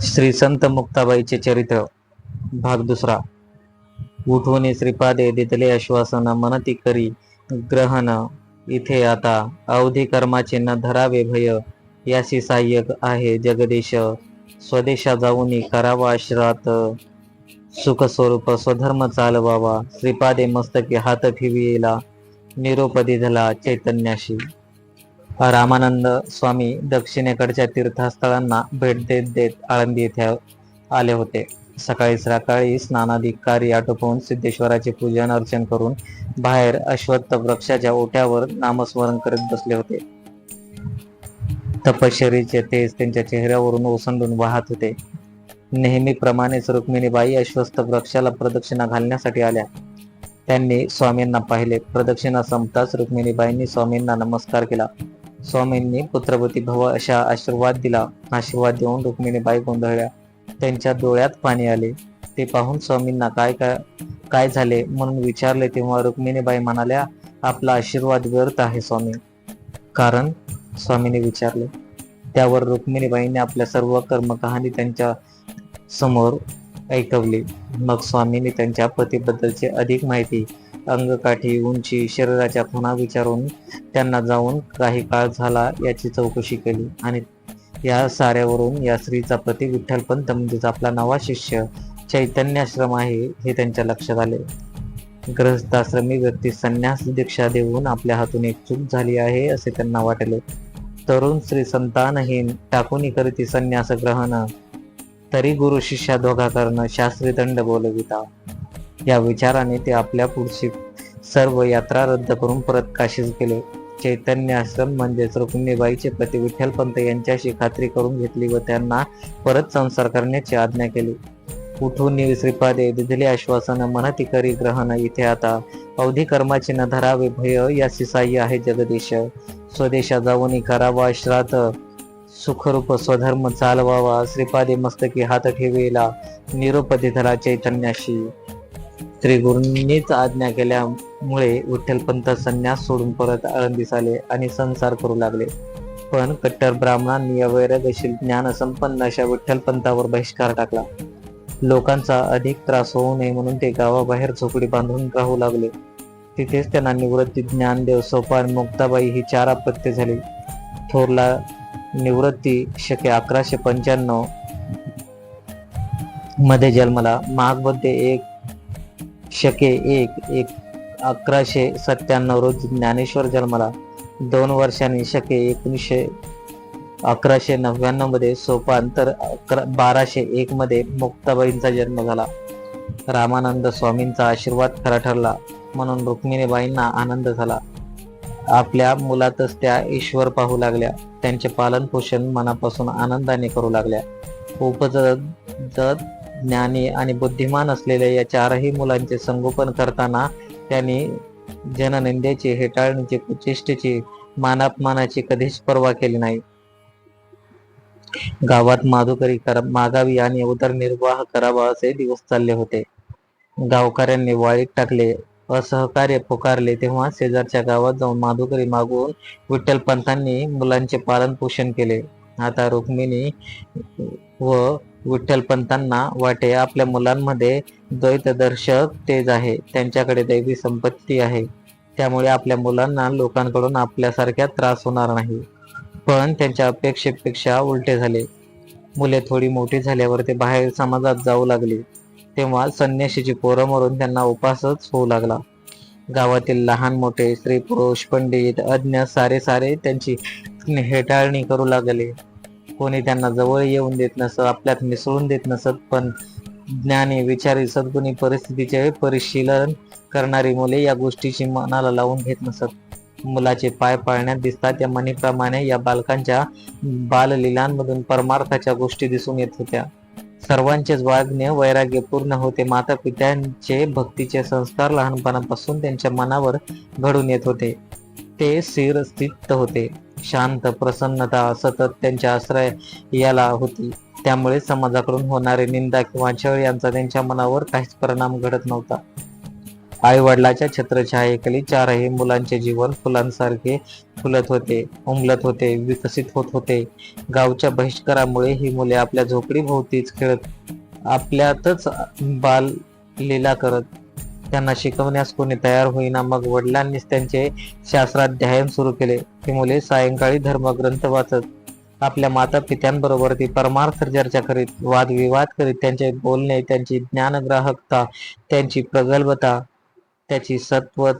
श्री संत मुक्ताबाईचे चरित्र भाग दुसरा. उठवणे श्रीपादे दितले आश्वासन मनती करी ग्रहण. इथे आता अवधी कर्माचे न धरावे भय यासी सहाय्यक आहे जगदीश. स्वदेशा जाऊनी करावा आश्रात. सुख स्वरूप स्वधर्म चालवावा. श्रीपादे मस्तकी हात ठेविला निरोपदी झाला चैतन्याशी. रामानंद स्वामी दक्षिणेकडच्या तीर्थस्थळांना भेट देत देत आळंदी येथे आले होते. सकाळी सकाळी स्नानादी कार्य आटोपवून सिद्धेश्वराचे पूजन अर्चन करून बाहेर अश्वत्थ वृक्षाच्या ओट्यावर नामस्मरण करत बसले होते. तपश्चरीचे तेज त्यांच्या चेहऱ्यावरून ओसंडून वाहत होते. नेहमीप्रमाणेच रुक्मिणीबाई अश्वस्थ वृक्षाला प्रदक्षिणा घालण्यासाठी आल्या. त्यांनी स्वामींना पाहिले. प्रदक्षिणा संपताच रुक्मिणीबाईंनी स्वामींना नमस्कार केला. स्वामींनी पुत्रपती भव अशा आशीर्वाद दिला. आशीर्वाद देऊन रुक्मिणीबाई गोंधळल्या. त्यांच्या डोळ्यात पाणी आले. ते पाहून स्वामींना काय काय काय झाले म्हणून विचारले तेव्हा रुक्मिणीबाई म्हणाल्या आपला आशीर्वाद व्यर्थ आहे स्वामी. कारण स्वामीने विचारले त्यावर रुक्मिणीबाईंनी आपल्या सर्व कर्मकहाणी त्यांच्यासमोर ऐकवली. मग स्वामींनी त्यांच्या पतीबद्दलची अधिक माहिती अंगकाठी उंची शरीराच्या खुणा विचारून त्यांना जाऊन काही काळ झाला याची चौकशी केली. आणि या साऱ्यावरून या स्त्रीचा पती विठ्ठलपंत म्हणजेच आपला नवा शिष्य चैतन्याश्रम आहे हे त्यांच्या लक्षात आले. ग्रहस्थाश्रमी व्यक्ती संन्यास दीक्षा देऊन आपल्या हातून एक चूक झाली आहे असे त्यांना वाटले. तरुण श्री संतानहीन टाकुनी करीती संन्यास ग्रहण तरी गुरु शिष्या दोघा करणं शास्त्री दंड बोलविता. या विचाराने ते आपल्या पुढची सर्व यात्रा रद्द करून परत काशीस गेले. चैतन्य आश्रम म्हणजेच रुक्मिणीबाईचे पती विठ्ठलपंत यांच्याशी खात्री करून घेतली व त्यांना परत संसार करण्याची आज्ञा केली. उठून श्रीपादे दिधले आश्वासन मनती करी ग्रहण इथे आता अवधी कर्माचे न धरावे भय या साह्य आहे जगदीश. स्वदेशा जाऊन करावा श्राद्ध सुखरूप स्वधर्म चालवावा. श्रीपादे मस्तकी हात ठेवेला निरोपदी धरा चैतन्याशी. त्रिगुरूंनीच आज्ञा केल्यामुळे विठ्ठलपंत संन्यास सोडून परत आळंदीस आले आणि संसार करू लागले. पण कट्टर ब्राह्मणांनी अवैरगशील ज्ञान संपन्न अशा विठ्ठलपंतावर बहिष्कार टाकला. लोकांचा अधिक त्रास होऊ नये म्हणून ते गावाबाहेर झोपडी बांधून राहू लागले. तिथेच त्यांना निवृत्ती ज्ञानदेव सोपान मुक्ताबाई ही चार अपत्य झाली. थोरला निवृत्ती शके अकराशे पंच्याण्णवमध्ये जन्मला. माघमध्ये एक शके एक एक अकराशे सत्त्याण्णव रोजी ज्ञानेश्वर जन्माला. दोन वर्षांनी शके एकोणीसशे अकराशे नव्याण्णवमध्ये सोपान तर अकरा बाराशे एक मध्ये मुक्ताबाईंचा जन्म झाला. रामानंद स्वामींचा आशीर्वाद खरा ठरला. म्हणून रुक्मिणीबाईंना आनंद झाला. आपल्या मुलातच त्या ईश्वर पाहू लागल्या. त्यांचे पालनपोषण मनापासून आनंदाने करू लागल्या. उपजत ज्ञानी आणि बुद्धिमान असलेल्या या चारही मुलांचे संगोपन करताना त्यांनी जननिंदेची हेटाळणीची कुचेष्टेची मानापमानाची कधीच पर्वा केली नाही. गावात माधुकरी करा मागावी आणि उदरनिर्वाह करावा असे दिवस चालले होते. गावकऱ्यांनी वाळीत टाकले असहकार्य पुकारले तेव्हा शेजारच्या गावात जाऊन माधुकरी मागून विठ्ठल पंतांनी मुलांचे पालन पोषण केले. आता रुक्मिणी व विठ्ठलपंतांना वाटे. आपल्या मुलांमध्ये द्वैतदर्शक तेज आहे. त्यांच्याकडे दैवी संपत्ती आहे. त्यामुळे आपल्या मुलांना लोकांकडून आपल्यासारख्या त्रास होणार नाही. पण त्यांच्या अपेक्षेपेक्षा उलटे झाले. मुले थोडी मोठी झाल्यावर ते बाहेर समाजात जाऊ लागली. तेव्हा संन्याशीची पोरं मरून त्यांना उपासच होऊ लागला. गावातील लहान मोठे स्त्री पुरुष पंडित अज्ञ सारे सारे त्यांची हेटाळणी करू लागले. कोणी त्यांना जवळ येऊन देत नसत आपल्यात मिसळून देत नसत पण ज्ञानी विचारी सद्गुणी परिस्थितीचे परिशीलन करणारी मुले या गोष्टीची मनाला लावून घेत नसत. मुलाचे पाय पाळण्यात दिसतात त्या मनीप्रमाणे या बालकांच्या बाललीलांमधून परमार्थाच्या गोष्टी दिसून येत होत्या. सर्वांचेच वागणे वैराग्य पूर्ण होते माता पित्यांचे भक्तीचे संस्कार लहानपणापासून त्यांच्या मनावर घडून येत होते. ते स्थिर स्थित होते. शांत प्रसन्नता सतत त्यांच्या आश्रय याला होती. त्यामुळे समाजाकडून होणारे निंदा किंवा छळ यांचा त्यांच्या मनावर काहीच परिणाम घडत नव्हता. आई वडिलाच्या छत्रछायेखाली चारही मुलांचे जीवन फुलांसारखे फुलत होते उमलत होते विकसित होत होते. गावच्या बहिष्कारामुळे ही मुले आपल्या झोपडीभोवतीच खेळत आपल्यातच बाल लीला करत त्यांना शिकवण्यास कोणी तयार होईना. मग वडिलांनीच त्यांचे शास्त्राध्ययन सुरू केले. ही मुले सायंकाळी धर्मग्रंथ वाचत. आपल्या माता पित्यांबरोबर ती परमार्थ चर्चा करीत वादविवाद करीत त्यांचे बोलणे त्यांची ज्ञानग्राहकता त्यांची प्रगल्भता त्याची सत्व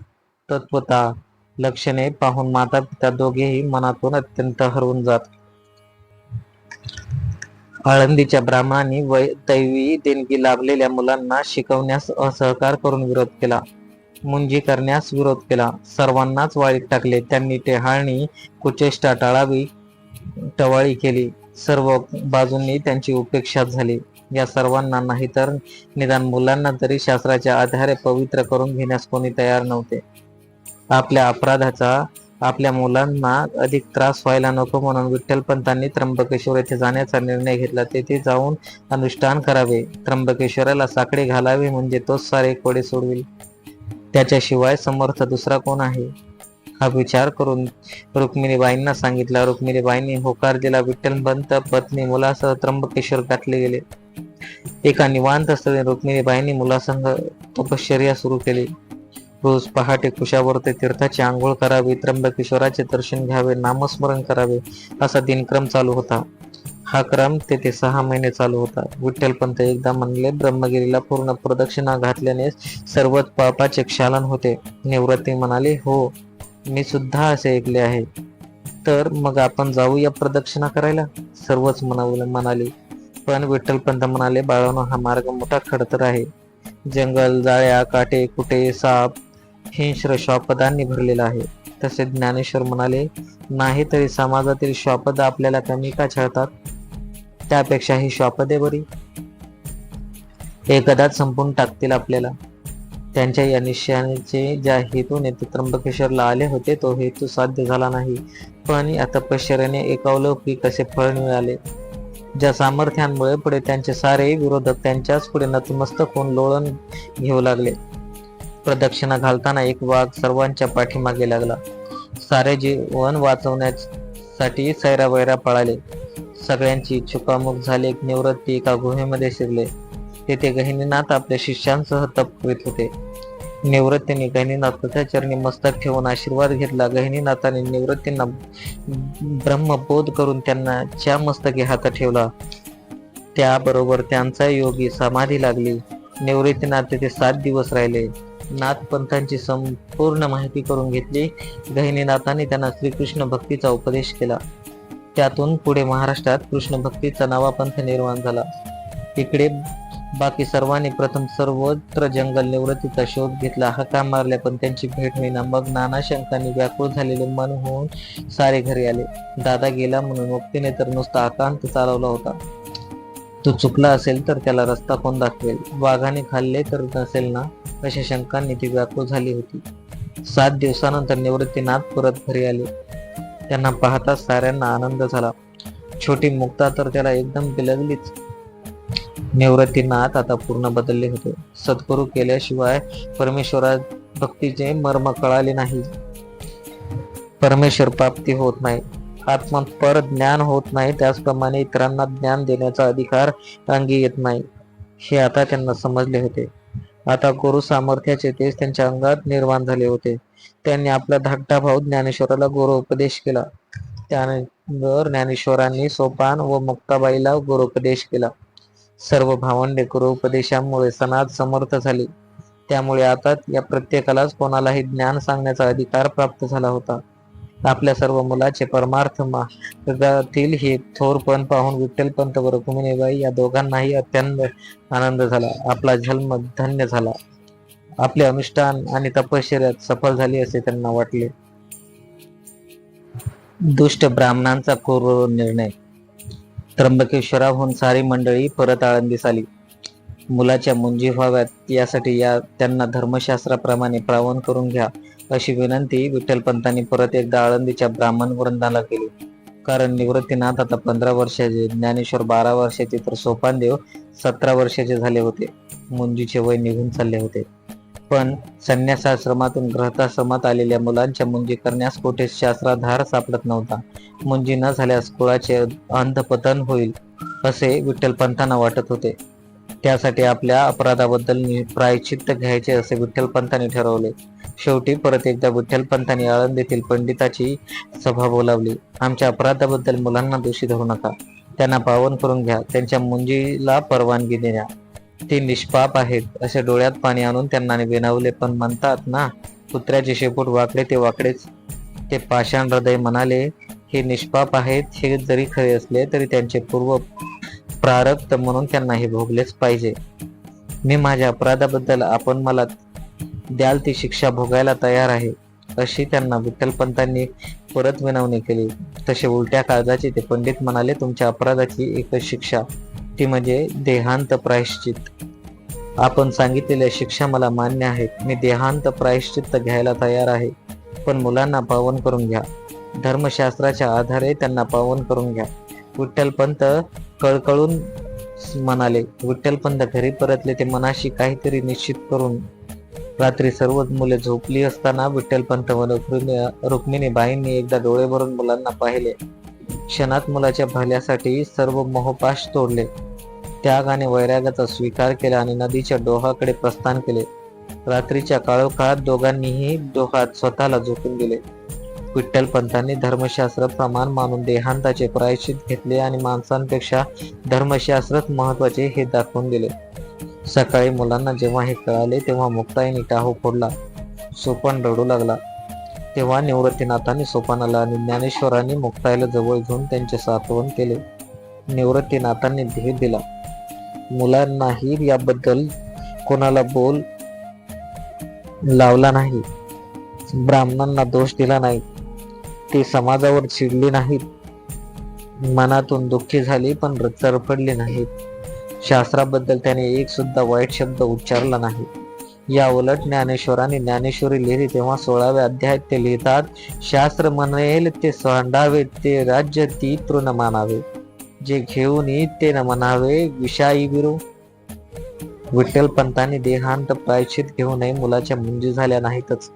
तत्वता लक्षणे पाहून माता पिता दोघेही मनातून अत्यंत हरवून जात. आळंदीच्या ब्राह्मणांनी वै दैवी देणगी लाभलेल्या मुलांना शिकवण्यास असहकार करून विरोध केला. मुंजी करण्यास विरोध केला. सर्वांनाच वाळीत टाकले. त्यांनी टेहाळणी कुचेष्टा टाळावी टवाळी केली. सर्व बाजूंनी त्यांची उपेक्षा झाली. या सर्वांना नाही तर निदान मुलांना तरी शास्त्राच्या आधारे पवित्र करून घेण्यास कोणी तयार नव्हते. आपल्या अपराधाचा आपल्या मुलांना अधिक त्रास व्हायला नको म्हणून विठ्ठलपंतांनी त्र्यंबकेश्वर येथे जाण्याचा निर्णय घेतला. तेथे जाऊन अनुष्ठान करावे. त्र्यंबकेश्वराला साकडे घालावे म्हणजे तोच सारे कोडे सोडविल. त्याच्याशिवाय समर्थ दुसरा कोण आहे? हा विचार करून रुक्मिणीबाईंना सांगितला. रुक्मिणीबाईंनी होकार दिला. विठ्ठलपंत पत्नी मुलासह त्र्यंबकेश्वर गाठले गेले. एका निवांत स्थळी रुक्मिणीबाईंनी मुलासह तपश्चर्या सुरू केली. रोज पहाटे कुशावरते तीर्थाची आंघोळ करावी त्र्यंबकेश्वराचे दर्शन घ्यावे नामस्मरण करावे असा दिनक्रम चालू होता. हा क्रम तेथे सहा महिने चालू होता. विठ्ठलपंत एकदा म्हणले ब्रह्मगिरीला पूर्ण प्रदक्षिणा घातल्याने सर्वच पापाचे क्षालन होते. निवृत्ती म्हणाले हो मी सुद्धा असे ऐकले आहे. तर मग आपण जाऊया प्रदक्षिणा करायला? सर्वच म्हणावले म्हणाले. पण विठ्ठलपंत म्हणाले बाळानो हा मार्ग मोठा खडतर आहे. जंगल जाळ्या काटे कुटे साप हिंस्र श्वापदांनी भरलेला आहे. तसे ज्ञानेश्वर म्हणाले नाही तरी समाजातील श्वापद आपल्याला कमी का छळतात? त्यापेक्षा ही श्वापदे बरी. एकदाच संपून टाकतील आपल्याला. त्यांच्या या निश्चयाचे ज्या हेतूने ते त्र्यंबकेश्वरला आले होते तो हेतू साध्य झाला नाही. पण या तपश्चर्याने एकावलौकिक असे फळ मिळाले. ज्या सामर्थ्यांमुळे पुढे त्यांचे सारे विरोधक त्यांच्याच पुढे नतमस्तक होऊन लोळण घेऊ लागले. प्रदक्षिणा घालताना एक वाघ सर्वांच्या पाठीमागे लागला. सारे जीवन वाचवण्यासाठी सैरा वैरा पळाले. सगळ्यांची इच्छुकामुख झाले. निवृत्ती एका गुहेमध्ये शिरले. तेथे गहिनीनाथ आपल्या शिष्यांसह तप करीत होते. निवृत्तीने गहिनीनाथाच्या चरणी मस्तक ठेवून आशीर्वाद घेतला. गहिनीनाथाने निवृत्तींना ब्रह्मबोध करून त्यांना च्या मस्तकी हातात ठेवला त्याबरोबर त्यांचा योगी समाधी लागली. निवृत्तीनाथ तेथे सात दिवस राहिले. नाथपंथांची संपूर्ण माहिती करून घेतली. गहिनीनाथाने त्यांना श्रीकृष्ण भक्तीचा उपदेश केला. त्यातून पुढे महाराष्ट्रात कृष्ण भक्तीचा नवा पंथ निर्माण झाला. इकडे बाकी सर्वांनी प्रथम सर्वत्र जंगल निवृत्तीचा शोध घेतला. हका मारल्या पण त्यांची भेट होईना मग नाना शंकांनी व्याकुळ झालेले मन होऊन सारे घरी आले. दादा गेला म्हणून मुक्तीने तर नुसता आकांत चालवला होता. तो चुकला असेल तर त्याला रस्ता कोण दाखवेल? वाघाने खाल्ले तर नसेल ना? अशा शंकांनी ती व्याकुळ झाली होती. सात दिवसानंतर निवृत्तीनाथ परत घरी आले. त्यांना पाहताच साऱ्यांना आनंद झाला. छोटी मुक्ता तर त्याला एकदम बिलगलीच. निवृत्तीनाथ आता पूर्ण बदलले होते. सद्गुरू केल्याशिवाय परमेश्वरात भक्तीचे मर्म कळाले नाही. परमेश्वर प्राप्ती होत नाही. आत्मपर ज्ञान होत नाही त्याचप्रमाणे इतरांना ज्ञान देण्याचा अधिकार अंगी येत नाही. हे आता त्यांना समजले होते. आता गुरु सामर्थ्याचे तेच त्यांच्या अंगात निर्माण झाले होते. त्यांनी आपला धाकटा भाऊ ज्ञानेश्वराला गुरु उपदेश केला. त्यानंतर ज्ञानेश्वरांनी सोपान व मुक्ताबाईला गुरुपदेश केला. सर्व भावंडे गुरुपदेशामुळे सनात समर्थ झाली. त्यामुळे आता या प्रत्येकालाच कोणालाही ज्ञान सांगण्याचा अधिकार प्राप्त झाला होता. आपल्या सर्व मुलाचे परमार्थ मार्गातील हे थोरपण पाहून विठ्ठलपंत व रुक्मिणीबाई या दोघांनाही अत्यंत आनंद झाला. आपला जन्म धन्य झाला. आपले अनुष्ठान आणि तपश्चर्यात सफल झाली असे त्यांना वाटले. दुष्ट ब्राह्मणांचा क्रूर निर्णय. त्र्यंबकेश्वराहून सारी मंडळी परत आळंदीस आली. मुलाच्या मुंजी व्हाव्यात यासाठी या त्यांना धर्मशास्त्राप्रमाणे प्रावन करून घ्या. अशी विनंती विठ्ठलपंतांनी परत एकदा आळंदीच्या ब्राह्मण वृंदाला केली. कारण निवृत्तीनाथ आता पंधरा वर्षाचे ज्ञानेश्वर बारा वर्षाचे तर सोपानदेव सतरा वर्षाचे झाले होते. मुंजीचे वय निघून चालले होते. पण संन्यासाश्रमातून ग्रहताश्रमात आलेल्या मुलांच्या मुंजी करण्यास कुठे शास्त्राधार सापडत नव्हता. मुंजी न झाल्यास कुळाचे अंधपतन होईल असे विठ्ठलपंतांना वाटत होते. त्यासाठी आपल्या अपराधाबद्दल प्रायचित्त प्रायश्चित्त घ्यायचे असे विठ्ठलपंतांनी ठरवले. शेवटी परत एकदा विठ्ठलपंतांनी आळंदीतील पंडिताची सभा बोलावली. आमच्या अपराधाबद्दल मुलांना दोषी धरू नका. त्यांना पावन करून घ्या. त्यांच्या मुंजीला परवानगी द्या ते निष्पाप आहेत. असे डोळ्यात पाणी आणून त्यांना विनवले पण म्हणतात ना कुत्र्याचे शेपूट वाकडे ते वाकडेच. ते पाषाण हृदय म्हणाले हे निष्पाप आहेत. हे जरी खरे असले तरी त्यांचे पूर्व प्रारब्ध म्हणून त्यांना हे भोगलेच पाहिजे. मी माझ्या अपराधाबद्दल आपण मला द्याल ती शिक्षा भोगायला तयार आहे अशी त्यांना विठ्ठलपंतांनी परत विनवणी केली. तसे उलट्या काळजाचे ते पंडित म्हणाले तुमच्या अपराधाची एकच शिक्षा ती म्हणजे देहांत प्रायश्चित. आपण सांगितलेल्या शिक्षा मला मान्य आहेत. मी देहांत प्रायश्चित्त घ्यायला तयार आहे पण मुलांना पावन करून घ्या. धर्मशास्त्राच्या आधारे त्यांना पावन करून घ्या. विठ्ठलपंत कळकळून म्हणाले विठ्ठलपंत घरी परतले ते मनाशी काहीतरी निश्चित करून रात्री सर्व मुले झोपली असताना विठ्ठलपंत व रुक्मिणी- रुक्मिणीबाईंनी एकदा डोळे भरून मुलांना पाहिले. क्षणात मुलाच्या भल्यासाठी सर्व मोहपाश तोडले. त्याग आणि वैराग्याचा स्वीकार केला आणि नदीच्या डोहाकडे प्रस्थान केले. रात्रीच्या काळोखात दोघांनीही डोहात स्वतःला झोपून दिले. विठ्ठलपंतांनी धर्मशास्त्र प्रमाण मानून देहांताचे प्रायश्चित घेतले आणि माणसांपेक्षा धर्मशास्त्रच महत्त्वाचे हे दाखवून दिले. सकाळी मुलांना जेव्हा हे कळाले तेव्हा मुक्ताईने टाहू फोडला. सोपान रडू लागला. तेव्हा निवृत्तीनाथांनी सोपानाला आणि ज्ञानेश्वरांनी मुक्ताईला जवळ घेऊन त्यांचे सातवण केले. निवृत्तीनाथांनी धीर दिला. मुलांनाही याबद्दल कोणाला बोल लावला नाही. ब्राह्मणांना दोष दिला नाही. ते समाजावर चिडले नाहीत. मनातून दुःखी झाली पण चरफडली नाहीत. शास्त्राबद्दल त्याने एक सुद्धा वाईट शब्द उच्चारला नाही. या उलट ज्ञानेश्वरांनी ज्ञानेश्वरी लिहिली तेव्हा सोळाव्या अध्यायात ते लिहितात शास्त्र म्हणेल ते सांडावे ते राज्य ती तृण मानावे. जे घेऊन येत ते न म्हणावे विषाई विरू. विठ्ठल पंतांनी देहांत प्रायश्चित घेऊ नये मुलाच्या मुंजी झाल्या नाहीतच.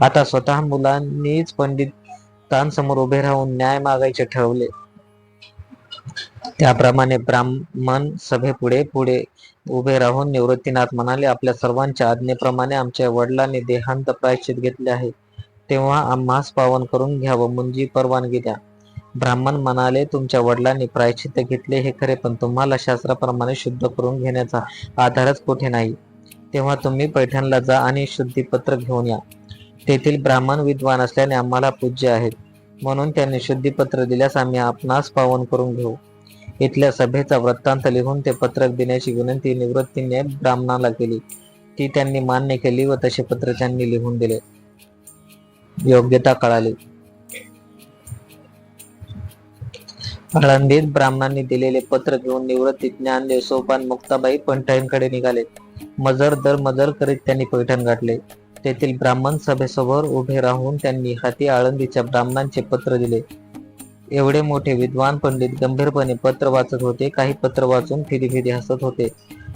आता स्वतः मुलांनीच पंडितांसमोर उभे राहून न्याय मागायचे ठरवले. त्याप्रमाणे ब्राह्मण सभेपुढे पुढे उभे राहून निवृत्तीनाथ म्हणाले आपल्या सर्वांच्या आज्ञेप्रमाणे आमच्या वडिलांनी देहांत प्रायश्चित घेतले आहे. तेव्हा आम्हास पावन करून घ्यावं मुंजी परवानगी द्या. ब्राह्मण म्हणाले तुमच्या वडिलांनी प्रायश्चित्त घेतले हे खरे पण तुम्हाला शास्त्राप्रमाणे शुद्ध करून घेण्याचा आधारच कुठे नाही. तेव्हा तुम्ही पैठणला जा आणि शुद्धीपत्र घेऊन या. तेथील ब्राह्मण विद्वान असल्याने आम्हाला पूज्य आहेत. म्हणून त्यांनी शुद्धीपत्र दिल्यास आम्ही आपणास पावन करून घेऊ. इथल्या सभेचा वृत्तांत लिहून ते पत्रक देण्याची विनंती निवृत्तीने ब्राह्मणाला केली. ती त्यांनी मान्य केली व तसे पत्र त्यांनी लिहून दिले. योग्यता कळाली. आळंदीत ब्राह्मणांनी दिलेले पत्र घेऊन निवृत्ती ज्ञानदेव सोपान मुक्ताबाई पंठाईंकडे निघाले. मजर दर मजर करीत त्यांनी पैठण गाठले. तेथील ब्राह्मण सभेसमोर उभे राहून त्यांनी हाती आळंदीच्या ब्राह्मणांचे पत्र दिले. एवढे मोठे विद्वान पंडित गंभीरपणे पत्र वाचत होते. काही पत्र वाचून फिरी फिरी हसत होते.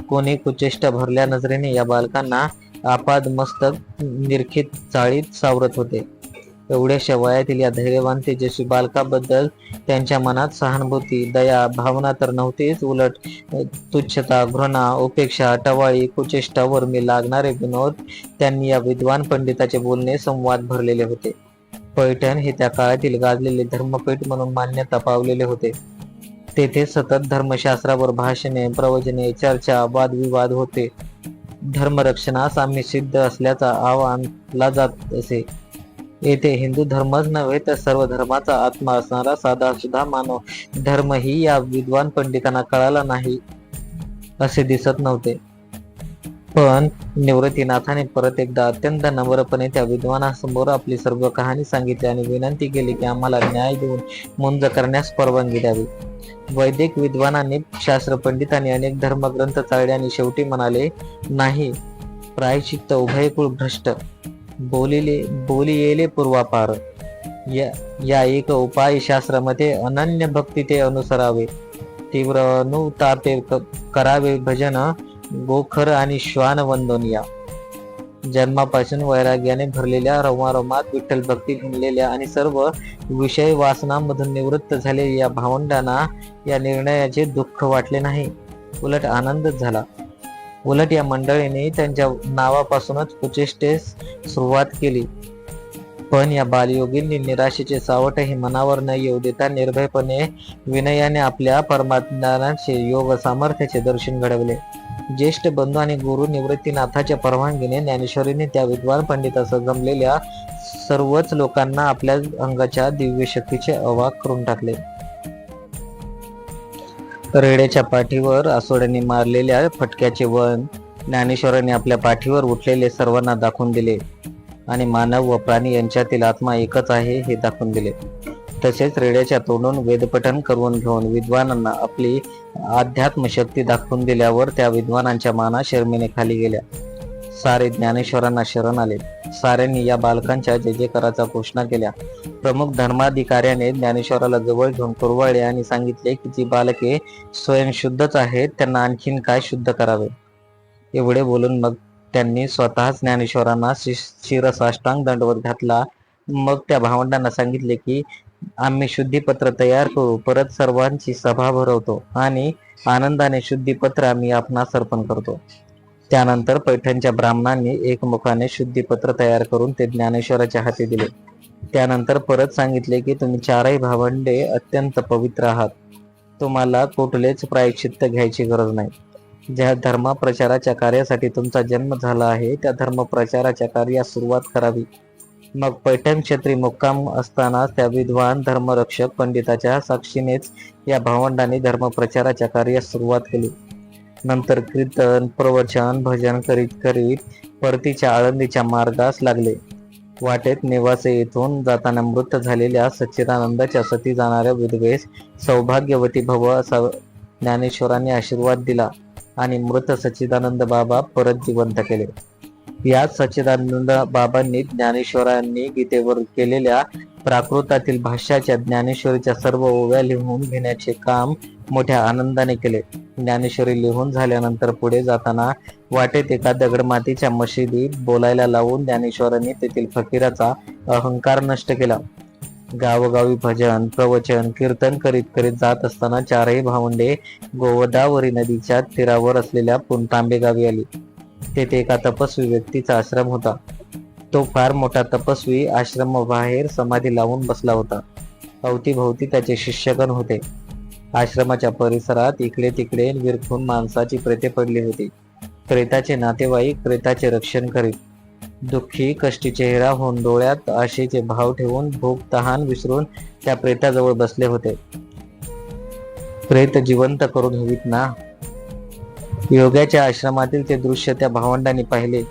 कोणी कुचेष्टा भरल्या नजरेने या बालकांना आपाद मस्तक निरखित चाळीत सावरत होते. एवढ्याशा वयातील या धैर्यवान तेजस्वी बालकाबद्दल त्यांच्या मनात सहानुभूती दया भावना तर नव्हतीच. उलट तुच्छता घृणा उपेक्षा टवाळी कुचेष्टा वर्मी लागणारे विनोद त्यांनी या विद्वान पंडिताचे बोलणे संवाद भरलेले होते. पैठण हे त्या काळातील गाजलेले धर्मपीठ म्हणून मान्यता पावलेले होते. तेथे सतत धर्मशास्त्रावर भाषणे प्रवचने चर्चा वादविवाद होते. धर्मरक्षणास आम्ही सिद्ध असल्याचा आवाहनला जात असे. येथे हिंदू धर्मच नव्हे तर सर्व धर्माचा आत्मा असणारा साधा सुद्धा मानव धर्मही या विद्वान पंडितांना कळाला नाही असे दिसत नव्हते. पण निवृत्तीनाथाने परत एकदा अत्यंत नम्रपणे त्या विद्वानासमोर आपली सर्व कहाणी सांगितली आणि विनंती केली की आम्हाला न्याय देऊन मुंज करण्यास परवानगी द्यावी. वैदिक विद्वानांनी शास्त्र पंडितांनी अनेक धर्मग्रंथ चाळले आणि शेवटी म्हणाले नाही प्रायचित्त उभयकुळ भ्रष्ट. बोलिले बोली येले पूर्वापार. या या एक उपाय शास्त्रामध्ये अनन्य भक्ती ते अनुसरावे. तीव्र अनुतापे क- करावे भजन गोखर आणि श्वान वंदन या. जन्मापासून वैराग्याने भरलेल्या रमारमात विठ्ठल भक्ती भिनलेल्या आणि सर्व विषय वासनामधून निवृत्त झालेल्या या भावंडांना या निर्णयाचे दुःख वाटले नाही. उलट आनंदच झाला. उलट या मंडळीने त्यांच्या नावापासूनच कुचेष्टेस सुरुवात केली. पण या बालयोगींनी निराशेचे सावटही मनावर न येऊ देता निर्भयपणे विनयाने आपल्या परमात्म्याचे योग सामर्थ्याचे दर्शन घडवले. ज्येष्ठ बंधू आणि गुरु निवृत्तीनाथाच्या परवानगीने ज्ञानेश्वरीने त्या विद्वान पंडितासह जमलेल्या सर्वच लोकांना आपल्या अंगाच्या दिव्य शक्तीचे अवाक करून टाकले. रेड्याच्या पाठीवर आसोड्याने मारलेल्या फटक्याचे वन ज्ञानेश्वरांनी आपल्या पाठीवर उठलेले सर्वांना दाखवून दिले. आणि मानव व प्राणी यांच्यातील आत्मा एकच आहे हे दाखवून दिले. तसेच रेड्याच्या तोंडून वेदपठन करून घेऊन विद्वानांना आपली अध्यात्म शक्ती दाखवून दिल्यावर त्या विद्वानांच्या माना शर्मेने खाली गेल्या. सारे ज्ञानेश्वरांना शरण आले. साऱ्यांनी या बालकांच्या जय जयकाराचा घोषणा केल्या. प्रमुख धर्माधिकाऱ्याने ज्ञानेश्वराला जवळ घेऊन कुरवाळले आणि सांगितले की जी बालके स्वयंशुद्धच आहेत त्यांना आणखीन काय शुद्ध करावे? एवढे बोलून मग त्यांनी स्वतःच ज्ञानेश्वरांना शि- शिरसाष्टांग दंडवत घातला. मग त्या भावंडांना सांगितले की आम्ही शुद्धीपत्र तयार करू परत सर्वांची सभा भरवतो आणि आनंदाने शुद्धीपत्र आम्ही आपणास अर्पण करतो. त्यानंतर पैठणच्या ब्राह्मणांनी एकमुखाने शुद्धीपत्र तयार करून ते ज्ञानेश्वराच्या हाती दिले. त्यानंतर परत सांगितले की तुम्ही चारही भावंडे अत्यंत पवित्र आहात. तुम्हाला कुठलेच प्रायश्चित्त घ्यायची गरज नाही. ज्या धर्मप्रचाराच्या कार्यासाठी तुमचा जन्म झाला आहे त्या धर्मप्रचाराच्या कार्यास सुरुवात करावी. मग पैठण क्षेत्री मुक्काम असताना त्या विद्वान धर्मरक्षक पंडिताच्या साक्षीनेच या भावंडांनी धर्मप्रचाराच्या कार्यास सुरुवात केली. नंतर कीर्तन प्रवचन भजन करीत करीत परतीच्या आळंदीच्या मार्गास लागले. वाटेत नेवासे येथून जाताना मृत झालेल्या सच्चिदानंदाच्या सती जाणाऱ्या विधवेस सौभाग्यवती भव असा ज्ञानेश्वरांनी आशीर्वाद दिला आणि मृत सच्चिदानंद बाबा परत जिवंत केले. याच सच्चिदानंद बाबांनी ज्ञानेश्वरांनी गीतेवर केलेल्या प्राकृतातील भाष्याच्या ज्ञानेश्वरीच्या सर्व ओव्या लिहून घेण्याचे काम मोठ्या आनंदाने केले. ज्ञानेश्वरी लिहून झाल्यानंतर पुढे जाताना वाटेत एका दगडमातीच्या मशिदीत बोलायला लावून ज्ञानेश्वरांनी तेथील फकीराचा अहंकार नष्ट केला. गावोगावी भजन प्रवचन कीर्तन करीत करीत जात असताना चारही भावंडे गोवदावरी नदीच्या तीरावर असलेल्या पुनतांबे गावी आली. तेथे एका तपस्वी व्यक्तीचा आश्रम होता. तो फार मोठा तपस्वी आश्रम बाहेर समाधी लावून बसला होता. अवतीभोवती त्याचे शिष्यगण होते. आश्रमाच्या परिसरात इकडे तिकडे विरखून माणसाची प्रेते पडली होती. प्रेताचे नातेवाईक प्रेताचे रक्षण करीत दुःखी कष्टी चेहरा होऊन डोळ्यात आशेचे भाव ठेवून भूक तहान विसरून त्या प्रेताजवळ बसले होते. प्रेत जिवंत करून हवीत ना? योग्याच्या आश्रमातील ते दृश्य त्या भावंडांनी पाहिले.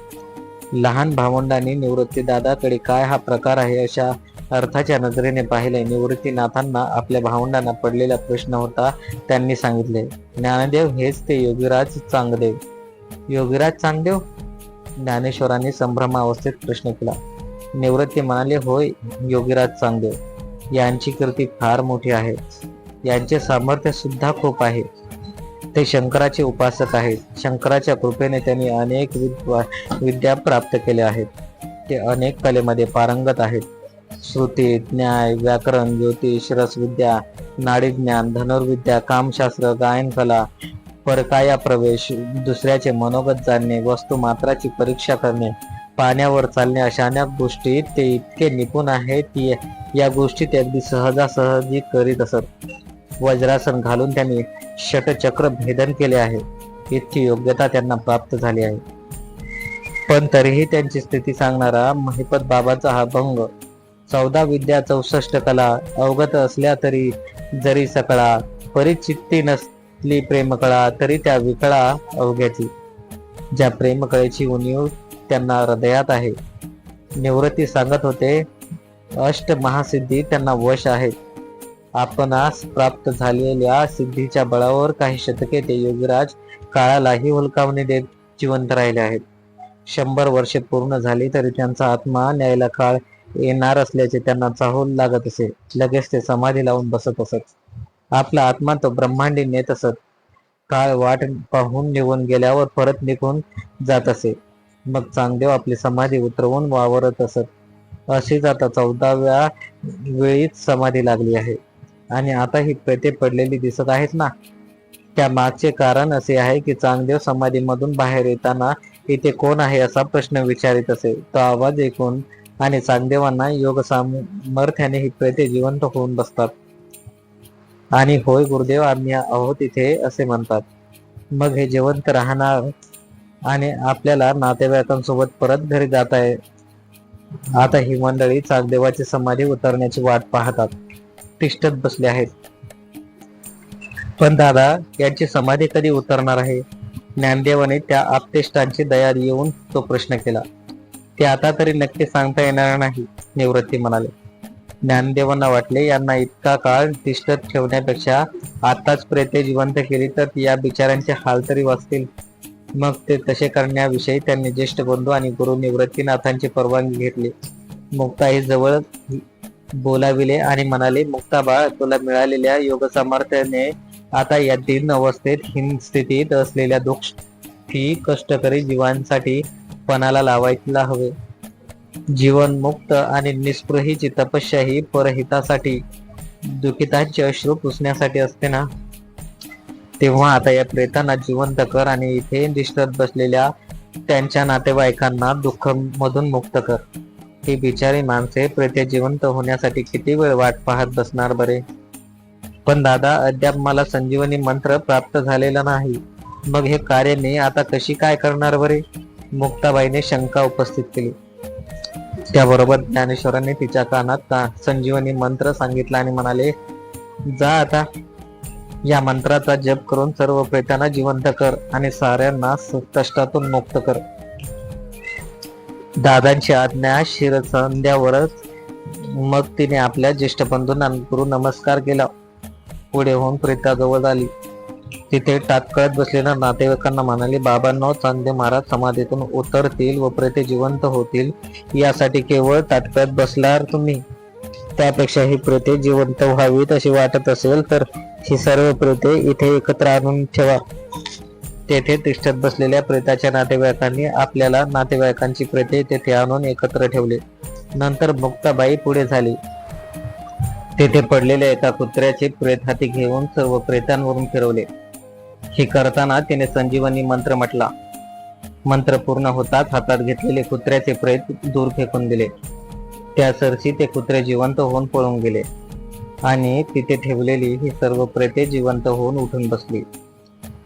लहान भावंडांनी निवृत्ती दादाकडे काय हा प्रकार आहे अशा अर्थाच्या नजरेने पाहिले. निवृत्तीनाथांना आपल्या भावंडांना पडलेला प्रश्न होता त्यांनी सांगितले ज्ञानदेव हेच ते योगीराज चांगदेव. योगीराज चांगदेव? ज्ञानेश्वरांनी संभ्रमावस्थेत प्रश्न केला. निवृत्ती म्हणाले होय योगीराज चांगदेव. यांची कृती फार मोठी आहे. यांचे सामर्थ्य सुद्धा खूप आहे. ते शंकराचे उपासक आहेत. शंकराच्या कृपेने त्यांनी अनेक विद्वा विद्या प्राप्त केल्या आहेत. ते अनेक कलेमध्ये पारंगत आहेत. श्रुती न्याय व्याकरण ज्योतिष रसविद्या नाडीज्ञान धनुर्विद्या कामशास्त्र गायनकला परकाया प्रवेश दुसऱ्याचे मनोगत जाणणे वस्तू मात्राची परीक्षा करणे पाण्यावर चालणे अशा अनेक गोष्टी ते इतके निपुण आहेत की या गोष्टी ते अगदी सहजासहजी करीत असत. वज्रासन घालून त्यांनी षटचक्र भेदन केले आहे. इतकी योग्यता त्यांना प्राप्त झाली आहे. पण तरीही त्यांची स्थिती सांगणारा महिपत बाबाचा हा भंग चौदा विद्या चौसष्ट कला अवगत असल्या तरी जरी सकळा परिचित्ती नसली प्रेमकळा तरी त्या विकळा अवघ्याची. ज्या प्रेमकळेची उणीव त्यांना हृदयात आहे. निवृत्ती सांगत होते अष्ट महासिद्धी त्यांना वश आहेत आपणास प्राप्त झालेल्या सिद्धीच्या बळावर काही शतके ते योगीराज काळालाही हुलकावणी देत जिवंत राहिले आहेत. शंभर वर्षे पूर्ण झाली तरी त्यांचा आत्मा न्यायला काळ येणार असल्याचे त्यांना चाहूल लागत असे. लगेच ते समाधी लावून बसत असत. आपला आत्मा तो ब्रह्मांडी नेत असत. काळ वाट पाहून निघून गेल्यावर परत निघून जात असे. मग चांगदेव आपली समाधी उतरवून वावरत असत. अशीच आता चौदाव्या वेळीच समाधी लागली आहे. आणि आता ही प्रेते पडलेली दिसत आहेत ना. त्या मागचे कारण असे आहे की चांगदेव समाधीमधून बाहेर येताना इथे कोण आहे असा प्रश्न विचारित असे. तो आवाज ऐकून आणि चांगदेवांना योग सामर्थ्याने ही प्रेते जिवंत होऊन बसतात. आणि होय गुरुदेव आम्ही आहोत इथे असे म्हणतात. मग हे जिवंत राहणार आणि आपल्याला नातेवाईकांसोबत परत घरी जात आहे आता ही मंडळी चांगदेवाची समाधी उतरण्याची वाट पाहतात. तिष्ठत बसले आहेत. पण दादा यांची समाधी कधी उतरणार आहे? ज्ञानदेवाने त्या आपतेष्टांची दया येऊन तो प्रश्न केला. ते आता तरी नक्की सांगता येणार नाही निवृत्ती म्हणाले. ज्ञानदेवांना वाटले यांना इतका काळ तिष्ठत ठेवण्यापेक्षा आताच प्रेते जिवंत केली तर या बिचारांचे हाल तरी वाचतील. मग ते तसे करण्याविषयी त्यांनी ज्येष्ठ बंधू आणि गुरु निवृत्तीनाथांची परवानगी घेतली. मुक्ताई जवळ बोलाविले आणि म्हणाले मुक्ताबाळ तुला मिळालेल्या योग सामर्थ्याने आता या तीन अवस्थेत हिन स्थितीत असलेल्या दुःखी कष्टकरी जीवांसाठी पणाला लावायला हवे. जीवन मुक्त आणि निस्पृहीची तपस्या ही परहितासाठी दुखितांचे अश्रू पुसण्यासाठी असते ना? तेव्हा आता या प्रेतांना जिवंत कर आणि इथे दिसत बसलेल्या त्यांच्या नातेवाईकांना दुःख मधून मुक्त कर. ही बिचारी माणसे प्रेते जिवंत होण्यासाठी किती वेळ वाट पाहत बसणार बरे? पण दादा अद्याप मला संजीवनी मंत्र प्राप्त झालेला नाही. मग हे कार्य मी आता कशी काय करणार बरे? मुक्ताबाईने शंका उपस्थित केली. त्याबरोबर ज्ञानेश्वरांनी तिच्या कानात का संजीवनी मंत्र सांगितला आणि म्हणाले जा आता. या मंत्राचा जप करून सर्व प्रेतांना जिवंत कर आणि साऱ्यांना कष्टातून मुक्त कर. दादांची आज्ञा शिरसंध्यावरच मग तिने आपल्या ज्येष्ठ बंधूंना नमस्कार केला. पुढे होऊन प्रेताजवळ आली. तिथे टाकळत बसलेल्या नातेवाईकांना म्हणाले बाबांनो चांदे महाराज समाधीतून उतरतील व प्रेते जिवंत होतील. यासाठी केवळ ताटकळत बसलार तुम्ही. त्यापेक्षा ही प्रेते जिवंत व्हावीत अशी वाटत असेल तर ही सर्व प्रेते इथे एकत्र आणून ठेवा. तेथे तिष्ठत बसलेल्या प्रेताच्या नातेवाईकांनी आपल्याला नातेवाईकांची प्रेते तेथे आणून एकत्र ठेवले. नंतर मुक्ताबाई पुढे झाली. तेथे पडलेल्या एका कुत्र्याचे प्रेत हाती घेऊन सर्व प्रेतांवरून फिरवले. हे करताना तिने संजीवनी मंत्र म्हटला. मंत्र पूर्ण होताच हातात घेतलेले कुत्र्याचे प्रेत दूर फेकून दिले. त्या सरशी ते कुत्रे जिवंत होऊन पळून गेले. आणि तिथे ठेवलेली ही सर्व प्रेते जिवंत होऊन उठून बसली.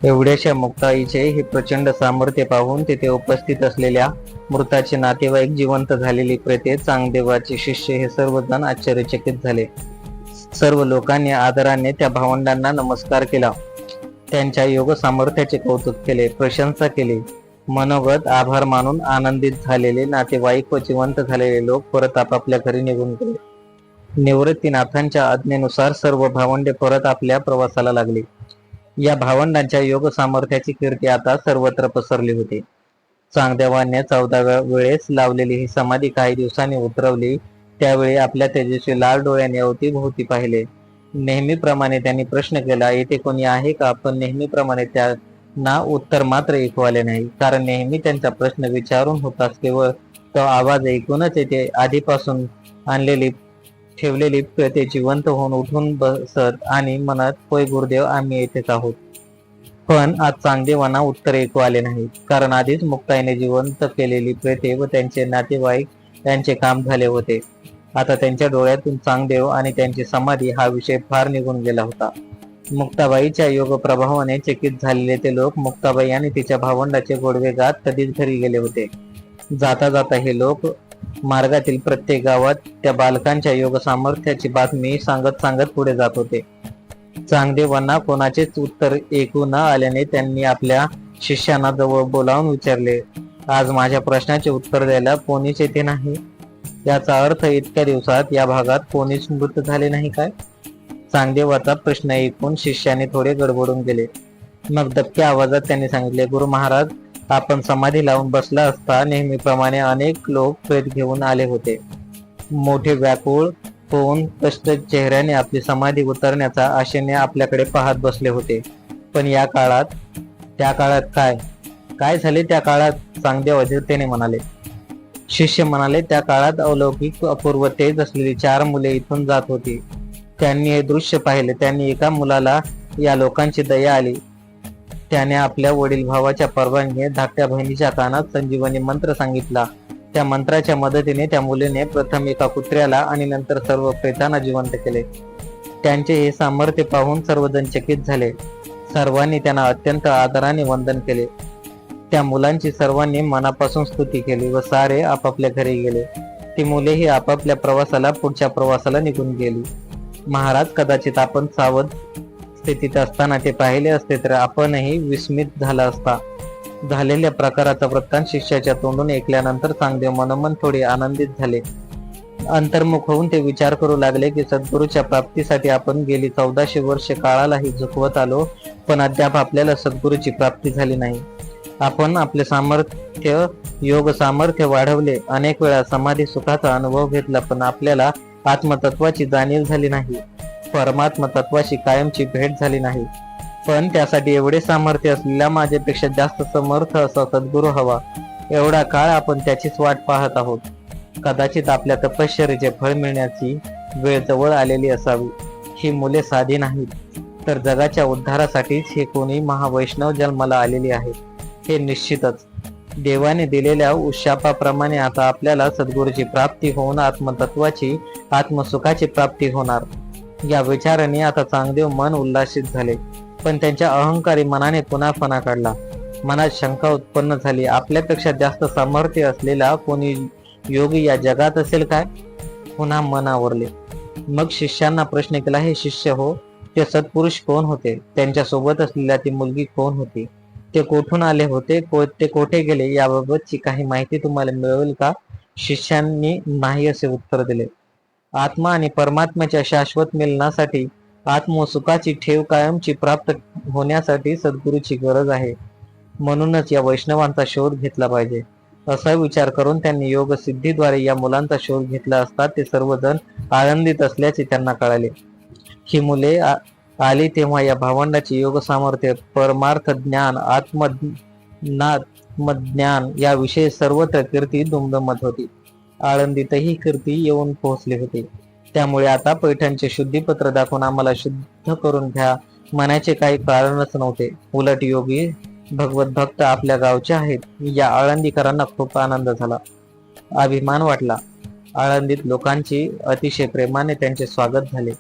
एवढ्याशा मुक्ताईचे हे प्रचंड सामर्थ्य पाहून तिथे उपस्थित असलेल्या मृताचे नातेवाईक जिवंत झालेली प्रेते चांगदेवाचे शिष्य हे सर्वजण आश्चर्यचकित झाले. सर्व लोकांनी आदराने त्या भावंडांना नमस्कार केला. त्यांच्या योग सामर्थ्याचे कौतुक केले प्रशंसा केली. मनोगत आभार मानून आनंदित झालेले नातेवाईक व जिवंत झालेले लोक परत आपापल्या घरी निघून गेले. निवृत्तीनाथांच्या आज्ञेनुसार सर्व भावंडे परत आपल्या प्रवासाला लागली. या भावंडांच्या योग सामर्थ्याची कीर्ती आता सर्वत्र पसरली होती. चांगदेवाने चौदाव्या वेळेस लावलेली ही समाधी काही दिवसांनी उतरवली. त्यावेळी आपल्या तेजस्वी लाल डोळ्याने अवतीभोवती पाहिले. नेहमीप्रमाणे त्यांनी प्रश्न केला येथे कोणी आहे का? पण नेहमीप्रमाणे त्यांना उत्तर मात्र ऐकू आले नाही. कारण नेहमी त्यांचा प्रश्न विचारून होताच केवळ तो आवाज ऐकूनच येथे आधीपासून आणलेली ठेवलेली प्रेते जिवंत होऊन उठून बसत आणि म्हणत होय गुरुदेव आम्ही येथेच आहोत. पण आज चांगदेवांना उत्तर ऐकू आले नाही कारण आधीच मुक्ताईने जिवंत केलेली प्रेते व त्यांचे नातेवाईक त्यांचे काम झाले होते. आता त्यांच्या डोळ्यातून चांगदेव आणि त्यांची समाधी हा विषय फार निघून गेला होता. मुक्ताबाईच्या योग प्रभावाने चकित झालेले ते लोक मुक्ताबाई आणि तिच्या भावंडाचे गोडवे गात कधीच घरी गेले होते. जाता जाता हे लोक मार्गातील प्रत्येक गावात त्या बालकांच्या योग सामर्थ्याची बातमी सांगत सांगत पुढे जात होते. चांगदेवांना कोणाचेच उत्तर ऐकू न आल्याने त्यांनी आपल्या शिष्यांना जवळ बोलावून विचारले आज माझ्या प्रश्नाचे उत्तर द्यायला कोणीच येते नाही? याचा अर्थ इतक्या दिवसात या भागात कोणीच मृत झाले नाही काय? चांगदेवाचा प्रश्न ऐकून शिष्याने थोडे गडबडून गेले. मग दबक्या आवाजात त्यांनी सांगितले गुरु महाराज आपण समाधी लावून बसला असता नेहमीप्रमाणे अनेक लोक प्रेत घेऊन आले होते. मोठे व्याकुळ होऊन कष्ट चेहऱ्याने आपली समाधी उतरण्याचा आशेने आपल्याकडे पाहत बसले होते. पण या काळात त्या काळात काय? काय झाले त्या काळात? चांगदेव अधीरतेने म्हणाले. शिष्य म्हणाले त्या काळात अलौकिक अपूर्व तेज असलेली चार मुले इथून जात होती. त्यांनी हे दृश्य पाहिले. त्यांनी एका मुलाला या लोकांची दया आली. त्याने आपल्या वडील भावाच्या परवानगीने धाकट्या बहिणीच्या कानात संजीवनी मंत्र सांगितला. त्या मंत्राच्या मदतीने त्या मुलीने प्रथम एका कुत्र्याला आणि नंतर सर्व प्रेतांना जिवंत केले. त्यांचे हे सामर्थ्य पाहून सर्वजण चकित झाले. सर्वांनी त्यांना अत्यंत आदराने वंदन केले. त्या मुलांची सर्वांनी मनापासून स्तुती केली व सारे आपापल्या घरी गेले. ती मुलेही आपापल्या प्रवासाला पुढच्या प्रवासाला निघून गेली. महाराज कदाचित आपण सावध स्थितीत असताना ते पाहिले असते तर आपणही विस्मित झाला असता. झालेल्या प्रकाराचा वृत्तांत शिष्याच्या तोंडून ऐकल्यानंतर चांगदेव मनोमन थोडे आनंदित झाले. अंतर्मुख होऊन ते विचार करू लागले की सद्गुरूच्या प्राप्तीसाठी आपण गेली चौदाशे वर्ष काळालाही झुकवत आलो पण अद्याप आपल्याला सद्गुरूची प्राप्ती झाली नाही. आपण आपले सामर्थ्य योग सामर्थ्य वाढवले. अनेक वेळा समाधी सुखाचा अनुभव घेतला पण आपल्याला आत्मतत्वाची जाणीव झाली नाही. परमात्म तत्वाशी कायमची भेट झाली नाही. पण त्यासाठी एवढे सामर्थ्य असलेला माझ्यापेक्षा जास्त समर्थ असा सद्गुरू हवा. एवढा काळ आपण त्याचीच वाट पाहत आहोत. कदाचित आपल्या तपश्चर्याचे फळ मिळण्याची वेळ जवळ आलेली असावी. ही मुले साधी नाहीत. तर जगाच्या उद्धारासाठीच हे कोणी महावैष्णव जन्माला आलेली आहे. हे निश्चितच. देवाने दिलेल्या उशापाप्रमाणे आता आपल्याला सद्गुरूची प्राप्ती होऊन आत्मतत्वाची आत्मसुखाची प्राप्ती होणार. या विचाराने आता चांगदेव मन उल्लासित झाले. पण त्यांच्या अहंकारी मनाने पुन्हा फणा काढला. मनात शंका उत्पन्न झाली. आपल्यापेक्षा जास्त सामर्थ्य असलेला कोणी योगी या जगात असेल काय? पुन्हा मन आवरले. मग शिष्यांना प्रश्न केला हे शिष्य हो ते सत्पुरुष कोण होते? त्यांच्यासोबत असलेल्या ती मुलगी कोण होती? ते कोठून आले होते? को- ते कोठे गेले? याबाबतची काही माहिती तुम्हाला मिळेल का? शिष्यांनी नाही असे उत्तर दिले. आत्मा आणि परमात्म्याच्या शाश्वत मिलनासाठी आत्मसुखाची ठेव कायमची प्राप्त होण्यासाठी सद्गुरूची गरज आहे. म्हणूनच या वैष्णवांचा शोध घेतला पाहिजे. असा विचार करून त्यांनी योग सिद्धीद्वारे या मुलांचा शोध घेतला असता ते सर्वजण आनंदित असल्याचे त्यांना कळाले. ही मुले आ- आली तेव्हा या भावंडाची योग सामर्थ्य परमार्थ ज्ञान आत्मज्ञान याविषयी सर्वत्र कीर्ती दुमदमत होती. आळंदीतही कीर्ती येऊन पोहोचले होते. त्यामुळे आता पैठणचे शुद्धीपत्र दाखवून आम्हाला शुद्ध करून घ्या मनाचे काही कारणच नव्हते. उलट योगी भगवत भक्त आपल्या गावचे आहेत या आळंदीकरांना खूप आनंद झाला. अभिमान वाटला. आळंदीत लोकांची अतिशय प्रेमाने त्यांचे स्वागत झाले.